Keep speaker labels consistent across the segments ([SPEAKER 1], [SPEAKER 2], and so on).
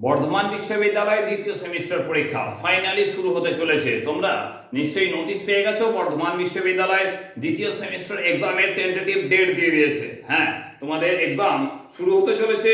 [SPEAKER 1] বর্ধমান বিশ্ববিদ্যালয়ে দ্বিতীয় সেমিস্টার পরীক্ষা ফাইনালি শুরু হতে চলেছে। তোমরা নিশ্চয়ই নোটিশ পেয়ে গেছো, বর্ধমান বিশ্ববিদ্যালয়ে দ্বিতীয় সেমিস্টার এক্সামের টেন্টেটিভ ডেট দিয়ে দিয়েছে। হ্যাঁ তোমাদের এক্সাম শুরু হতে চলেছে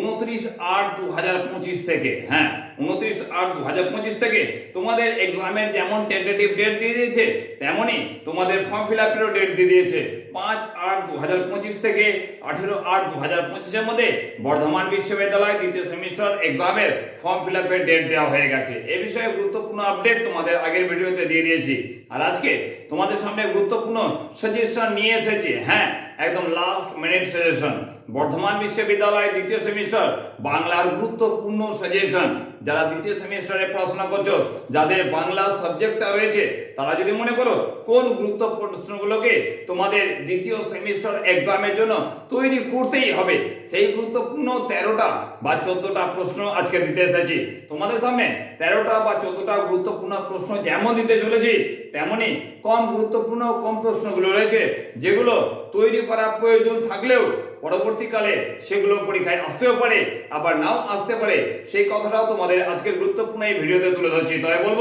[SPEAKER 1] উনত্রিশ আট দু হাজার পঁচিশ থেকে। হ্যাঁ উনত্রিশ আট দু হাজার পঁচিশ থেকে তোমাদের এক্সামের যেমন টেন্টেটিভ ডেট দিয়ে দিয়েছে, তেমনই তোমাদের ফর্ম ফিল আপেরও ডেট দিয়ে দিয়েছে। পাঁচ আট দু হাজার পঁচিশ থেকে আঠেরো আট দু হাজার পঁচিশের মধ্যে বর্ধমান বিশ্ববিদ্যালয় দ্বিতীয় সেমিস্টার এক্সামের ফর্ম ফিল আপের ডেট দেওয়া হয়ে গেছে। এ বিষয়ে গুরুত্বপূর্ণ আপডেট তোমাদের আগের ভিডিওতে দিয়ে দিয়েছি। আর আজকে তোমাদের সামনে গুরুত্বপূর্ণ সাজেশন নিয়ে এসেছি। হ্যাঁ একদম লাস্ট মিনিট সাজেশন বর্ধমান বিশ্ববিদ্যালয় দ্বিতীয় সেমিস্টার, বাংলার গুরুত্বপূর্ণ সাজেশন যারা দ্বিতীয় সেমিস্টারে পড়াশোনা করছ, যাদের বাংলা সাবজেক্টটা রয়েছে, তারা যদি মনে করো কোন গুরুত্বপূর্ণ প্রশ্নগুলোকে তোমাদের দ্বিতীয় সেমিস্টার এক্সামের জন্য তৈরি করতেই হবে। সেই গুরুত্বপূর্ণ তেরোটা বা চোদ্দটা প্রশ্ন আজকে দিতে এসেছি। তোমাদের সামনে তেরোটা বা চোদ্দটা গুরুত্বপূর্ণ প্রশ্ন যেমন দিতে চলেছি, তেমনি কম গুরুত্বপূর্ণ কম প্রশ্নগুলো রয়েছে, যেগুলো তৈরি করা প্রয়োজন থাকলেও পরবর্তীকালে সেগুলো পরীক্ষায় আসতেও পারে, আবার নাও আসতে পারে। সেই কথাটাও তোমাদের আজকের গুরুত্বপূর্ণ এই ভিডিওতে তুলে ধরছি। তবে বলব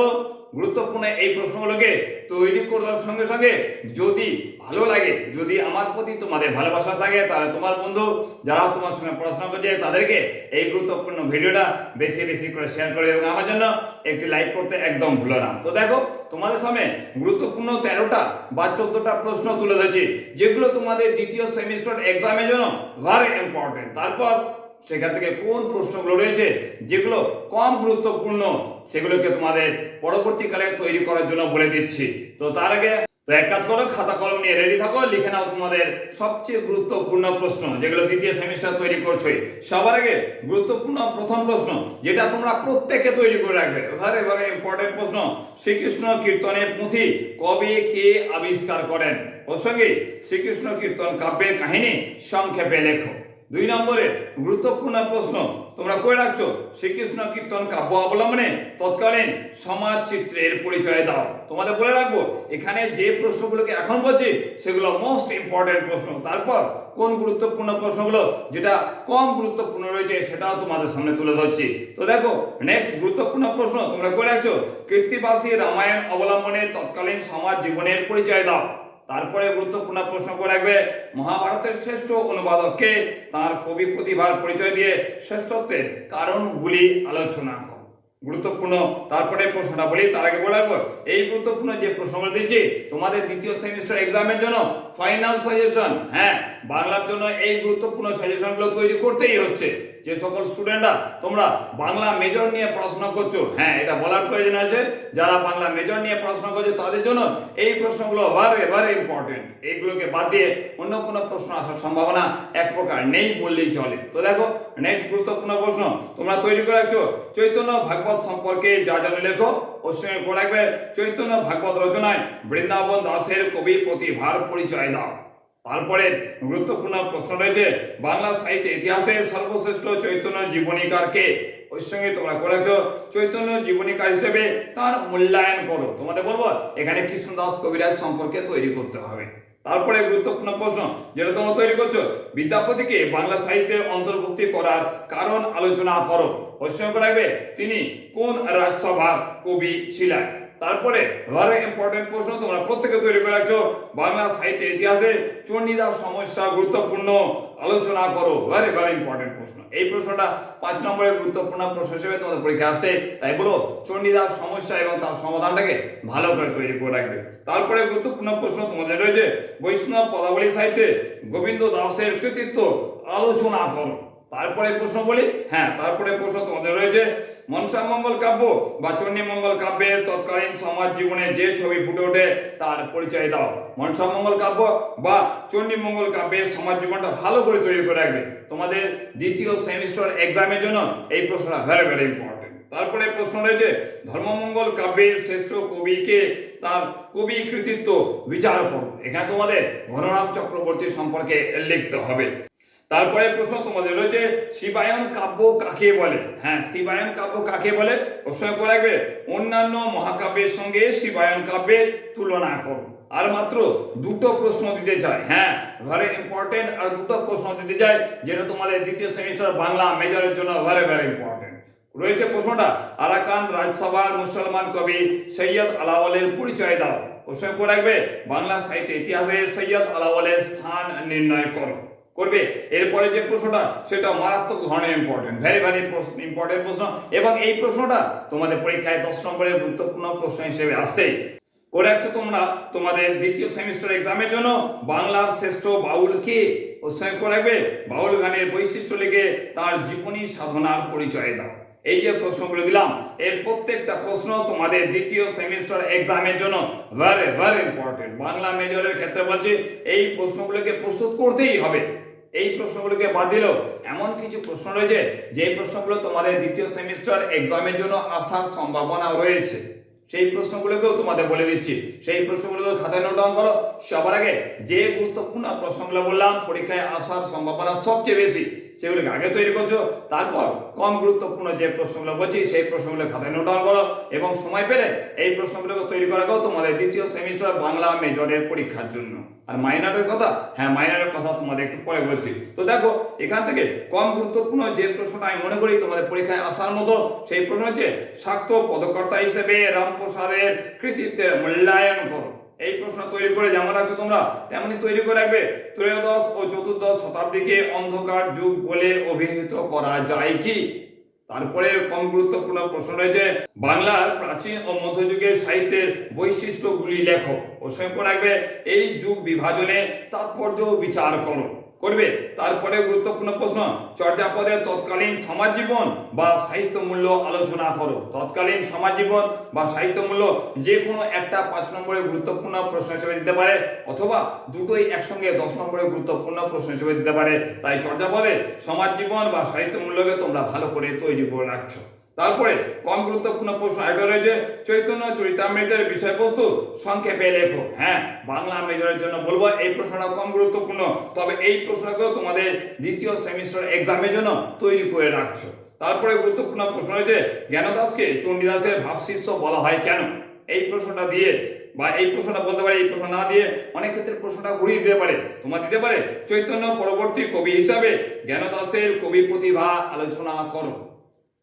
[SPEAKER 1] গুরুত্বপূর্ণ এই প্রশ্নগুলোকে তৈরি করার সঙ্গে সঙ্গে যদি ভালো লাগে, যদি আমার প্রতি তোমাদের ভালোবাসা থাকে, তাহলে তোমার বন্ধু যারা তোমার সঙ্গে পড়াশোনা করছে, তাদেরকে এই গুরুত্বপূর্ণ ভিডিওটা বেশি বেশি করে শেয়ার করে এবং আমার জন্য একটি লাইক করতে একদম ভুলো না। তো দেখো, তোমাদের সামনে গুরুত্বপূর্ণ তেরোটা বা চোদ্দটা প্রশ্ন তুলে ধরেছি, যেগুলো তোমাদের দ্বিতীয় সেমিস্টার এক্সামের জন্য ভেরি ইম্পর্টেন্ট তারপর সেখান থেকে কোন প্রশ্নগুলো রয়েছে, যেগুলো কম গুরুত্বপূর্ণ, সেগুলোকে তোমাদের পরবর্তীকালে তৈরি করার জন্য বলে দিচ্ছি। তো তার আগে, তো এক কাজ করো, খাতা কলম নিয়ে রেডি থাকো, লিখে নাও তোমাদের সবচেয়ে গুরুত্বপূর্ণ প্রশ্ন, যেগুলো দ্বিতীয় সেমিস্টার তৈরি করছোই। সবার আগে গুরুত্বপূর্ণ প্রথম প্রশ্ন, যেটা তোমরা প্রত্যেকে তৈরি করে রাখবে। ভেরি ভেরি ইম্পর্টেন্ট প্রশ্ন, শ্রীকৃষ্ণ কীর্তনের পুঁথি কবে কে আবিষ্কার করেন? ওর সঙ্গে শ্রীকৃষ্ণ কীর্তন কাব্যের কাহিনী সংক্ষেপে লেখো। দুই নম্বরে গুরুত্বপূর্ণ প্রশ্ন, তোমরা করে রাখছো? শ্রীকৃষ্ণ কীর্তন কাব্য অবলম্বনে তৎকালীন সমাজ চিত্রের পরিচয় দাও। তোমাদের বলে রাখব, এখানে যে প্রশ্নগুলোকে এখন বলছি, সেগুলো মোস্ট ইম্পর্টেন্ট প্রশ্ন। তারপর কোন গুরুত্বপূর্ণ প্রশ্নগুলো, যেটা কম গুরুত্বপূর্ণ রয়েছে, সেটাও তোমাদের সামনে তুলে ধরছি। তো দেখো নেক্সট গুরুত্বপূর্ণ প্রশ্ন, তোমরা করে রাখছো? কীর্তিবাসী রামায়ণ অবলম্বনে তৎকালীন সমাজ জীবনের পরিচয় দাও। তারপরে গুরুত্বপূর্ণ প্রশ্ন করে রাখবে, মহাভারতের শ্রেষ্ঠ অনুবাদককে তার কবি প্রতিভার পরিচয় দিয়ে শ্রেষ্ঠত্বের কারণগুলি আলোচনা করো। গুরুত্বপূর্ণ, তারপরে প্রশ্নটা বলি, তার আগে বলে রাখব, এই গুরুত্বপূর্ণ যে প্রশ্নগুলো দিচ্ছি, তোমাদের দ্বিতীয় সেমিস্টার এক্সামের জন্য ফাইনাল সাজেশন হ্যাঁ বাংলার জন্য এই গুরুত্বপূর্ণ সাজেশনগুলো তৈরি করতেই হচ্ছে। যে সকল স্টুডেন্টরা তোমরা বাংলা মেজর নিয়ে পড়াশোনা করছ হ্যাঁ এটা বলার প্রয়োজন আছে। যারা বাংলা মেজর নিয়ে পড়াশোনা করছে, তাদের জন্য এই প্রশ্নগুলো ভেরি ভেরি ইম্পর্টেন্ট এইগুলোকে বাদ দিয়ে অন্য কোনো প্রশ্ন আসার সম্ভাবনা এক প্রকার নেই বললেই চলে। তো দেখো নেক্সট গুরুত্বপূর্ণ প্রশ্ন তোমরা তৈরি করে রাখছো। চৈতন্য ভাগবত সম্পর্কে যা জানো লেখো ওর সঙ্গে করে রাখবে। চৈতন্য ভাগবত রচনায় বৃন্দাবন দাসের কবি প্রতিভার পরিচয় দাও। তারপরে গুরুত্বপূর্ণ প্রশ্ন রয়েছে, বাংলা সাহিত্য ইতিহাসের সর্বশ্রেষ্ঠ চৈতন্য জীবনীকারকে। ওই সঙ্গে তোমরা করেছ চৈতন্য জীবনীকার হিসেবে তার মূল্যায়ন করো। তোমাদের বলব, এখানে কৃষ্ণদাস কবিরাজ সম্পর্কে তৈরি করতে হবে। তারপরে গুরুত্বপূর্ণ প্রশ্ন, যেটা তোমরা তৈরি করছ, বিদ্যাপতিকে বাংলা সাহিত্যের অন্তর্ভুক্তি করার কারণ আলোচনা করো। ওর সঙ্গে রাখবে, তিনি কোন রাজসভার কবি ছিলেন? তারপরে ভেরি ইম্পর্টেন্ট প্রশ্ন, তোমরা প্রত্যেকে তৈরি করে রাখছো। বাংলা সাহিত্য ইতিহাসে চণ্ডীদাস সমস্যা গুরুত্বপূর্ণ, আলোচনা করো। ভেরি ভেরি ইম্পর্টেন্ট প্রশ্ন। এই প্রশ্নটা পাঁচ নম্বরের গুরুত্বপূর্ণ প্রশ্ন হিসেবে তোমাদের পরীক্ষা আসছে। তাই বলো, চণ্ডীদাস সমস্যা এবং তার সমাধানটাকে ভালো করে তৈরি করে রাখবে। তারপরে গুরুত্বপূর্ণ প্রশ্ন তোমাদের রয়েছে, বৈষ্ণব পদাবলী সাহিত্যে গোবিন্দ দাসের কৃতিত্ব আলোচনা করো। তারপরে প্রশ্ন বলি? হ্যাঁ তারপরে প্রশ্ন তোমাদের রয়েছে। মনসা মঙ্গল কাব্য বা চণ্ডী মঙ্গল কাব্যের তৎকালীন সমাজ জীবনে যে ছবি ফুটে ওঠে তার পরিচয় দাও। মনসা মঙ্গল কাব্য বা চণ্ডী মঙ্গল কাব্যের সমাজ জীবনটা ভালো করে তৈরি করে রাখবে। তোমাদের দ্বিতীয় সেমিস্টার এক্সামের জন্য এই প্রশ্নটা ভেরি ভেরি ইম্পর্টেন্ট তারপরে প্রশ্ন রয়েছে, ধর্মমঙ্গল কাব্যের শ্রেষ্ঠ কবিকে তার কবি কৃতিত্ব বিচার করো এখানে তোমাদের ঘনরাম চক্রবর্তী সম্পর্কে লিখতে হবে। তারপরে প্রশ্ন তোমাদের রয়েছে শিবায়ন কাব্য কাকে বলে? হ্যাঁ শিবায়ন কাব্য কাকে বলে? প্রশ্ন করে রাখবে, অন্যান্য মহাকাব্যের সঙ্গে শিবায়ন কাব্যের তুলনা করো। আর মাত্র দুটো প্রশ্ন দিতে চায় হ্যাঁ ভেরি ইম্পর্টেন্ট আর দুটো প্রশ্ন দিতে চায় যেটা তোমাদের দ্বিতীয় সেমিস্টার বাংলা মেজরের জন্য ভেরি ভেরি ইম্পর্টেন্ট রয়েছে প্রশ্নটা, আরাকান রাজসভার মুসলমান কবি সৈয়দ আলাওয়ালের পরিচয় দাও। প্রশ্ন করে রাখবে, বাংলা সাহিত্য ইতিহাসে সৈয়দ আলাওয়ালের স্থান নির্ণয় করো। করবে। এরপরে যে প্রশ্নটা, সেটা মারাত্মক ধরনের ইম্পর্টেন্ট ভেরি ভেরি ইম্পর্টেন্ট প্রশ্ন। এবং এই প্রশ্নটা তোমাদের পরীক্ষায় দশ নম্বরের গুরুত্বপূর্ণ প্রশ্ন হিসেবে আসছেই করে রাখছো তোমরা তোমাদের দ্বিতীয় সেমিস্টার এক্সামের জন্য। বাংলার শ্রেষ্ঠ বাউল কে? প্রশ্ন করে রাখবে। বাউল গানের বৈশিষ্ট্য লিখে তার জীবনী সাধনার পরিচয় দাও। এই যে প্রশ্নগুলো দিলাম, এর প্রত্যেকটা প্রশ্ন তোমাদের দ্বিতীয় সেমিস্টার এক্সামের জন্য ভেরি ভেরি ইম্পর্টেন্ট বাংলা মেজরের ক্ষেত্রে বলছি, এই প্রশ্নগুলোকে প্রস্তুত করতেই হবে। এই প্রশ্নগুলোকে বাদ দিলেও এমন কিছু প্রশ্ন রয়েছে যে প্রশ্নগুলো তোমাদের দ্বিতীয় সেমিস্টার এক্সামের জন্য আসার সম্ভাবনা রয়েছে। সেই প্রশ্নগুলোকেও তোমাদের বলে দিচ্ছি। সেই প্রশ্নগুলোকে খাতায় নোট ডাউন করো। সবার আগে যে গুরুত্বপূর্ণ প্রশ্নগুলো বললাম, পরীক্ষায় আসার সম্ভাবনা সবচেয়ে বেশি সেগুলোকে আগে তৈরি করছ, তারপর কম গুরুত্বপূর্ণ যে প্রশ্নগুলো বলছি, সেই প্রশ্নগুলো খাতায় নোট ডাউন করো এবং সময় পেলে এই প্রশ্নগুলোকে তৈরি করা করাকেও তোমাদের দ্বিতীয় সেমিস্টার বাংলা মেজরের পরীক্ষার জন্য। আর মাইনারের কথা? হ্যাঁ মাইনারের কথা তোমাদের একটু পরে বলছি। তো দেখো, এখান থেকে কম গুরুত্বপূর্ণ যে প্রশ্নটা আমি মনে করি তোমাদের পরীক্ষায় আসার মতো, সেই প্রশ্ন হচ্ছে শাক্ত পদকর্তা হিসেবে রামপ্রসাদের কৃতিত্বের মূল্যায়ন করো। এই প্রশ্ন তৈরি করে যেমন রাখছো তোমরা, তেমনি তৈরি করে রাখবে। ত্রয়োদশ ও চতুর্দশ শতাব্দীকে অন্ধকার যুগ বলে অভিহিত করা যায় কি? তারপরে কম গুরুত্বপূর্ণ প্রশ্ন রয়েছে, বাংলার প্রাচীন ও মধ্যযুগের সাহিত্যের বৈশিষ্ট্যগুলি লেখো। ও সঙ্গে রাখবে, এই যুগ বিভাজনে তাৎপর্য বিচার করো। করবে। তারপরে গুরুত্বপূর্ণ প্রশ্ন চর্যাপদের তৎকালীন সমাজ জীবন বা সাহিত্য মূল্য আলোচনা করো। তৎকালীন সমাজ জীবন বা সাহিত্য মূল্য যে কোনো একটা পাঁচ নম্বরের গুরুত্বপূর্ণ প্রশ্ন হিসেবে দিতে পারে, অথবা দুটোই একসঙ্গে দশ নম্বরের গুরুত্বপূর্ণ প্রশ্ন হিসেবে দিতে পারে। তাই চর্যাপদে সমাজ জীবন বা সাহিত্য মূল্যকে তোমরা ভালো করে তৈরি করে রাখছো। তারপরে কম গুরুত্বপূর্ণ প্রশ্ন আরেকটা রয়েছে, চৈতন্য চরিতামৃতের বিষয়বস্তু সংক্ষেপে লেখো। হ্যাঁ বাংলা মেজরের জন্য বলব, এই প্রশ্নটা কম গুরুত্বপূর্ণ, তবে এই প্রশ্নকেও তোমাদের দ্বিতীয় সেমিস্টার এক্সামের জন্য তৈরি করে রাখছো। তারপরে গুরুত্বপূর্ণ প্রশ্ন রয়েছে, জ্ঞানদাসকে চণ্ডীদাসের ভাবশিষ্য বলা হয় কেন? এই প্রশ্নটা দিয়ে বা এই প্রশ্নটা বলতে পারে, এই প্রশ্ন না দিয়ে অনেক ক্ষেত্রে প্রশ্নটা ঘুরিয়ে দিতে পারে। তোমার দিতে পারে, চৈতন্য পরবর্তী কবি হিসাবে জ্ঞানদাসের কবি প্রতিভা আলোচনা করো।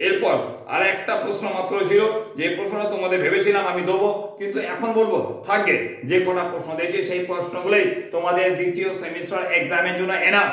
[SPEAKER 1] এরপর আর একটা প্রশ্ন মাত্র ছিল, যে প্রশ্নটা তোমাদের ভেবেছিলাম আমি দেবো, কিন্তু এখন বলব থাকবে যে কটা প্রশ্ন দিয়েছি সেই প্রশ্নগুলোই তোমাদের দ্বিতীয় সেমিস্টার এক্সামের জন্য এনাফ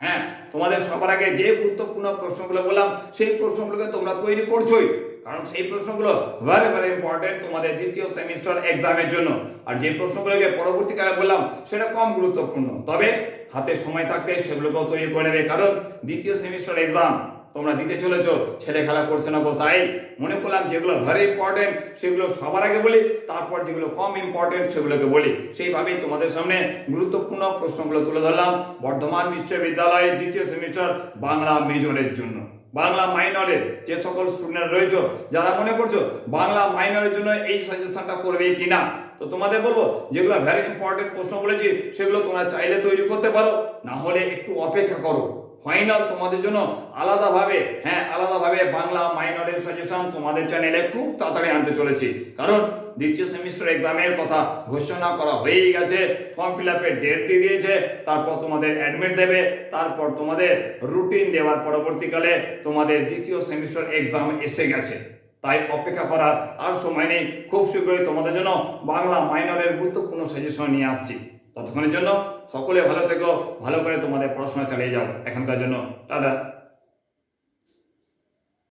[SPEAKER 1] হ্যাঁ তোমাদের সবার আগে যে গুরুত্বপূর্ণ প্রশ্নগুলো বললাম, সেই প্রশ্নগুলোকে তোমরা তৈরি করছোই, কারণ সেই প্রশ্নগুলো ভেরি ভেরি ইম্পর্টেন্ট তোমাদের দ্বিতীয় সেমিস্টার এক্সামের জন্য। আর যে প্রশ্নগুলোকে পরবর্তীকালে বললাম, সেটা কম গুরুত্বপূর্ণ। তবে হাতে সময় থাকতে সেগুলোকেও তৈরি করে নেবে, কারণ দ্বিতীয় সেমিস্টার এক্সাম তোমরা দিতে চলেছো, ছেলে খেলা করছে না গো, তাই মনে করলাম যেগুলো ভেরি ইম্পর্টেন্ট সেগুলো সবার আগে বলি, তারপর যেগুলো কম ইম্পর্টেন্ট সেগুলোকে বলি। সেইভাবেই তোমাদের সামনে গুরুত্বপূর্ণ প্রশ্নগুলো তুলে ধরলাম, বর্ধমান বিশ্ববিদ্যালয়ের দ্বিতীয় সেমিস্টার বাংলা মেজরের জন্য। বাংলা মাইনরের যে সকল স্টুডেন্ট রয়েছে, যারা মনে করছ বাংলা মাইনরের জন্য এই সাজেশনটা করবে কি না তো তোমাদের বলব, যেগুলো ভেরি ইম্পর্টেন্ট প্রশ্ন বলেছি, সেগুলো তোমরা চাইলে তৈরি করতে পারো, না হলে একটু অপেক্ষা করো। ফাইনাল তোমাদের জন্য আলাদাভাবে হ্যাঁ আলাদাভাবে বাংলা মাইনরের সাজেশন তোমাদের চ্যানেলে খুব তাড়াতাড়ি আনতে চলেছি। কারণ দ্বিতীয় সেমিস্টার এক্সামের কথা ঘোষণা করা হয়েই গেছে ফর্ম ফিল আপের ডেট দিয়ে দিয়েছে, তারপর তোমাদের অ্যাডমিট দেবে, তারপর তোমাদের রুটিন দেওয়ার পরবর্তীকালে তোমাদের দ্বিতীয় সেমিস্টার এক্সাম এসে গেছে। তাই অপেক্ষা করার আর সময় নেই। খুব শীঘ্রই তোমাদের জন্য বাংলা মাইনরের গুরুত্বপূর্ণ সাজেশন নিয়ে আসছি। ততক্ষণের জন্য সকলে ভালো থেকো ভালো করে তোমাদের পড়াশোনা চালিয়ে যাও। এখনকার জন্য টাটা।